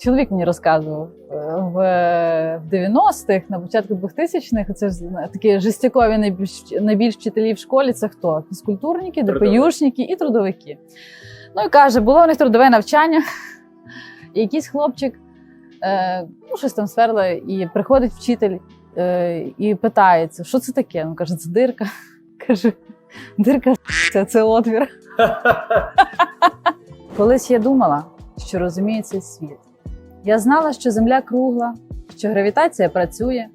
Чоловік мені розказував е, в, в 90-х, на початку 2000-х, це ж такі жестякові найбільш, найбільш вчителі в школі. Це хто? Фізкультурники. ДПЮшники і трудовики. Ну і каже, було у них трудове навчання, і якийсь хлопчик е, ну, щось там сверла, і приходить вчитель е, і питається, що це таке? Він каже, це дирка. Каже, дирка це, це отвір. Колись я думала, що розумію цей світ. Я знала, що земля кругла, що гравітація працює,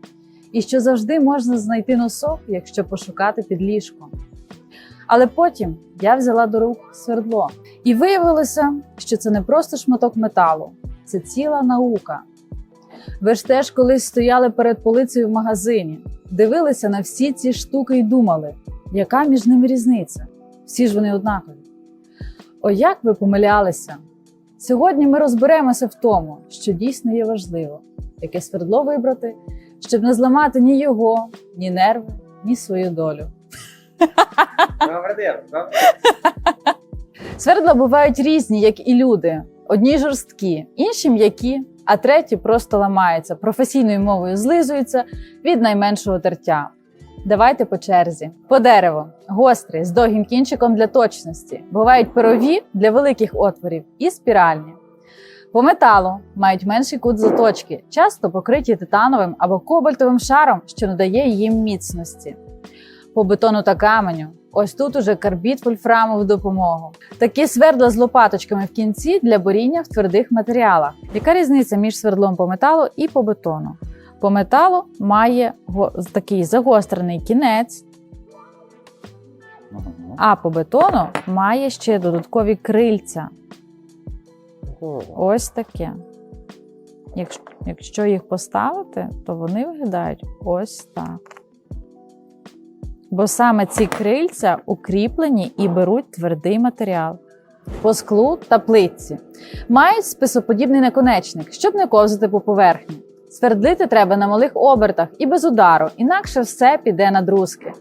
і що завжди можна знайти носок, якщо пошукати під ліжком. Але потім я взяла до рук свердло, і виявилося, що це не просто шматок металу, це ціла наука. Ви ж теж колись стояли перед полицею в магазині, дивилися на всі ці штуки і думали, яка між ними різниця? Всі ж вони однакові. О, як ви помилялися! Сьогодні ми розберемося в тому, що дійсно є важливо, яке свердло вибрати, щоб не зламати ні його, ні нерви, ні свою долю. Добре діло, добре. Свердла бувають різні, як і люди. Одні жорсткі, інші м'які, а треті просто ламаються, професійною мовою злизуються від найменшого тертя. Давайте по черзі. По дереву гострий з довгим кінчиком для точності. Бувають перові для великих отворів і спіральні. По металу мають менший кут заточки, часто покриті титановим або кобальтовим шаром, що надає їм міцності. По бетону та каменю. Ось тут уже карбід вольфраму в допомогу. Такі свердла з лопаточками в кінці для боріння в твердих матеріалах. Яка різниця між свердлом по металу і по бетону? По металу має такий загострений кінець, а по бетону має ще додаткові крильця. Ось таке. Якщо, їх поставити, то вони виглядають ось так. Бо саме ці крильця укріплені і беруть твердий матеріал. По склу та плитці мають списоподібний наконечник, щоб не ковзати по поверхні. Свердлити треба на малих обертах і без удару, інакше все піде на друзки.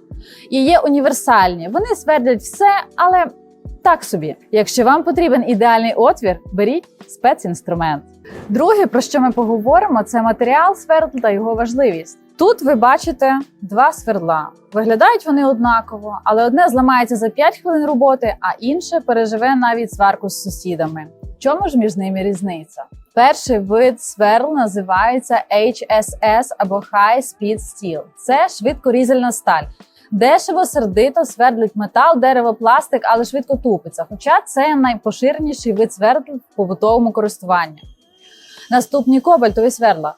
І є універсальні. Вони свердлять все, але так собі. Якщо вам потрібен ідеальний отвір, беріть спецінструмент. Друге, про що ми поговоримо, це матеріал свердл та його важливість. Тут ви бачите два свердла. Виглядають вони однаково, але одне зламається за 5 хвилин роботи, а інше переживе навіть сварку з сусідами. В чому ж між ними різниця? Перший вид сверл називається HSS або High Speed Steel. Це швидкорізальна сталь. Дешево, сердито свердлить метал, дерево, пластик, але швидко тупиться. Хоча це найпоширеніший вид свердл в побутовому користуванні. Наступні кобальтові свердла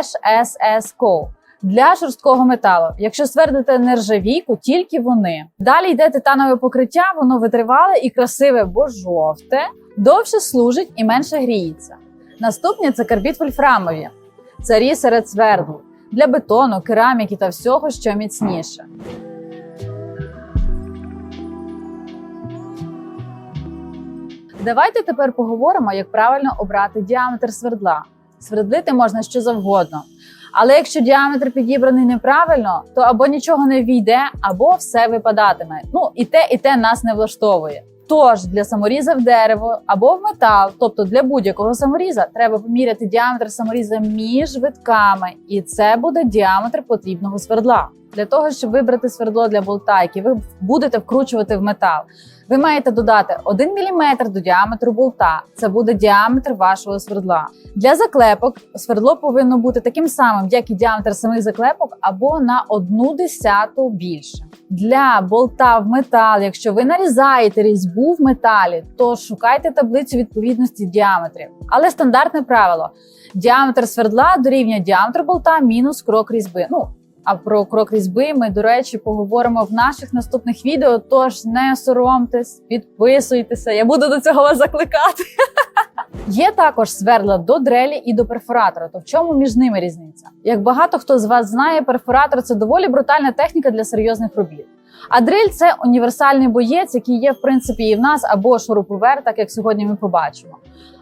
HSS Co. Для жорсткого металу. Якщо свердите нержавійку, тільки вони. Далі йде титанове покриття, воно витривале і красиве, бо жовте, довше служить і менше гріється. Наступні це карбід вольфрамові. Царі серед свердл для бетону, кераміки та всього, що міцніше. Давайте тепер поговоримо, як правильно обрати діаметр свердла. Свердлити можна що завгодно. Але якщо діаметр підібраний неправильно, то або нічого не війде, або все випадатиме. Ну і те, і те нас не влаштовує. Тож для саморіза в дерево або в метал, тобто для будь-якого саморіза, треба поміряти діаметр саморіза між витками, і це буде діаметр потрібного свердла. Для того, щоб вибрати свердло для болта, яке ви будете вкручувати в метал, ви маєте додати 1 мм до діаметру болта. Це буде діаметр вашого свердла. Для заклепок свердло повинно бути таким самим, як і діаметр самих заклепок, або на одну десяту більше. Для болта в метал, якщо ви нарізаєте різьбу в металі, то шукайте таблицю відповідності діаметрів. Але стандартне правило: діаметр свердла дорівнює діаметру болта мінус крок різьби. Ну а про крок різьби ми, до речі, поговоримо в наших наступних відео. Тож не соромтесь, підписуйтеся. Я буду до цього вас закликати. Є також свердла до дрелі і до перфоратора. То в чому між ними різниця? Як багато хто з вас знає, перфоратор це доволі брутальна техніка для серйозних робіт. А дриль це універсальний боєць, який є в принципі і в нас або шуруповерт, так як сьогодні ми побачимо.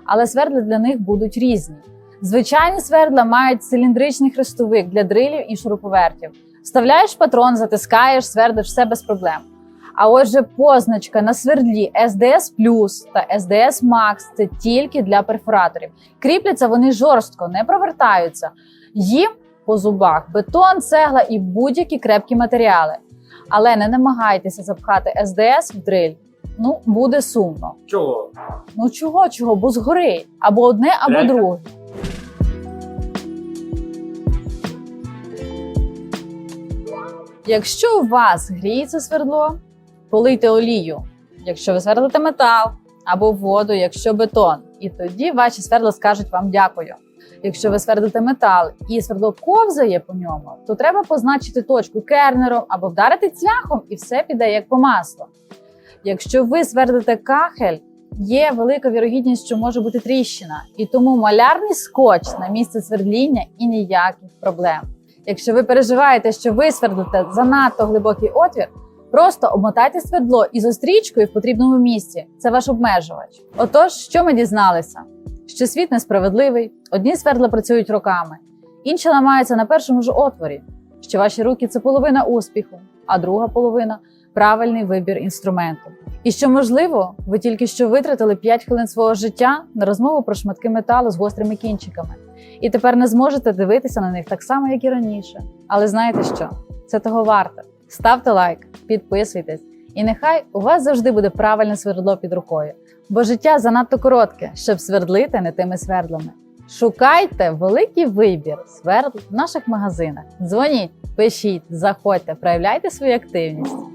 Але свердла для них будуть різні. Звичайні свердла мають циліндричний хрестовик для дрилів і шуруповертів. Вставляєш патрон, затискаєш, свердиш все без проблем. А отже, позначка на свердлі SDS та SDS Max – це тільки для перфораторів. Кріпляться вони жорстко, не провертаються. Їм по зубах бетон, цегла і будь-які крепкі матеріали. Але не намагайтеся запхати SDS в дриль. Ну, буде сумно. Чого? Ну чого, чого? Бо згорить. Або одне, або Реально? друге. Якщо у вас гріється свердло, полийте олію. Якщо ви свердлите метал або воду, якщо бетон, і тоді ваші свердла скажуть вам дякую. Якщо ви свердите метал і свердло ковзає по ньому, то треба позначити точку кернером або вдарити цвяхом, і все піде як по маслу. Якщо ви свердите кахель, є велика вірогідність, що може бути тріщина, і тому малярний скотч на місце свердління і ніяких проблем. Якщо ви переживаєте, що ви свердлите занадто глибокий отвір, просто обмотайте свердло ізострічкою в потрібному місці. Це ваш обмежувач. Отож, що ми дізналися? Що світ несправедливий, одні свердла працюють роками, інші ламаються на першому ж отворі. Що ваші руки це половина успіху, а друга половина правильний вибір інструменту. І що можливо, ви тільки що витратили 5 хвилин свого життя на розмову про шматки металу з гострими кінчиками, і тепер не зможете дивитися на них так само, як і раніше. Але знаєте що? Це того варте. Ставте лайк, підписуйтесь, і нехай у вас завжди буде правильне свердло під рукою. Бо життя занадто коротке, щоб свердлити не тими свердлами. Шукайте великий вибір свердл в наших магазинах. Дзвоніть, пишіть, заходьте, проявляйте свою активність.